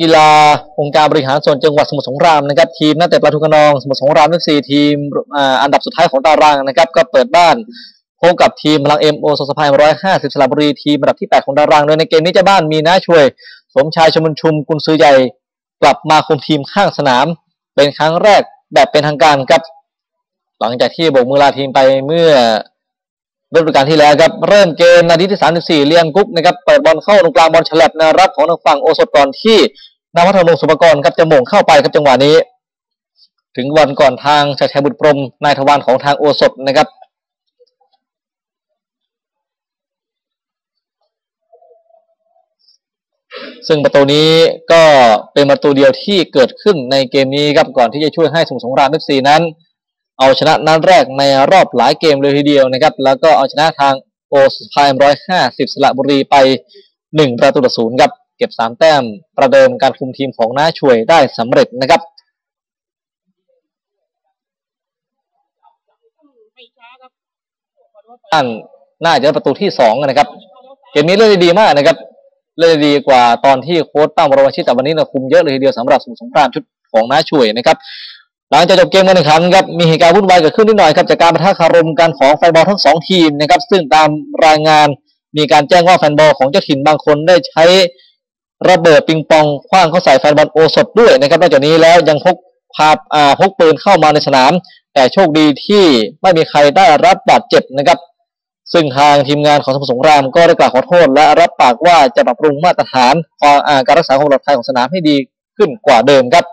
กีฬาองค์การบริหารส่วนจังหวัดสมุทรสงครามนะครับทีมนักเตะปลาทุกนอง สมุทรสงครามทั้งสี่ทีมอันดับสุดท้ายของตารางนะครับก็เปิดบ้านพบกับทีมพลังเอ็มโอสสภายร้อยห้าสิบสระบุรีทีมอันดับที่แปดของตารางโดยในเกมนี้เจ้าบ้านมีน้าช่วย สมชายชมุนชุมกุนซือใหญ่ กลับมาคุมทีมข้างสนาม เป็นครั้งแรกแบบเป็นทางการครับ หลังจากที่โบกมือลาทีมไปเมื่อ ฤดูกาลที่แล้วครับเริ่มเกมนาทีที่ 34 เลียงกุ๊กนะครับเปิดบอลเข้าตรงกลางบอลฉลับนารับของทางฝั่งโอสถก่อนที่นวัฒนงสุปกรณ์ครับจะหม่งเข้าไปครับจังหวะนี้ ถึงบอลก่อนทางชายชัยบุตรพรมนายทวารของทางโอสถนะครับซึ่งประตูนี้ก็เป็นประตูเดียวที่เกิดขึ้นในเกมนี้ครับก่อนที่จะช่วยให้สมุทรสงครามเอฟซีนั้น เอาชนะนัดแรกในรอบหลายเกมเลยทีเดียวนะครับ แล้วก็เอาชนะทางโอสพายร้อยห้าสิบสระบุรีไปหนึ่งประตูต่อศูนย์ครับเก็บสามแต้มประเดิมการคุมทีมของน้าช่วยได้สำเร็จนะครับอันน่าจะประตูที่สองนะครับ เกมนี้เล่นดีมากนะครับ เล่นดีกว่าตอนที่โค้ชตั้งบรมชิตแต่วันนี้เราคุมเยอะเลยทีเดียวสำหรับสมุทรสงครามชุดของน้าช่วยนะครับ หลังจากจบเกมการแข่งขันครับมีเหตุการณ์วุ่นวายเกิดขึ้นนิดหน่อยครับจากการประทะคารมกันของแฟนบอลทั้งสองทีมนะครับซึ่งตามรายงานมีการแจ้งว่าแฟนบอลของเจ้าถิ่นบางคนได้ใช้ระเบิดปิงปองคว้างเข้าใส่แฟนบอลโอสดด้วยนะครับนอกจากนี้แล้วยังพกพาอ่าพกปืนเข้ามาในสนาม แต่โชคดีที่ไม่มีใครได้รับบาดเจ็บนะครับ ซึ่งทางทีมงานของสมุทรสงครามก็ได้กล่าวขอโทษ และรับปากว่าจะปรับปรุงมาตรฐานการรักษาความปลอดภัยของสนามให้ดีขึ้นกว่าเดิมครับ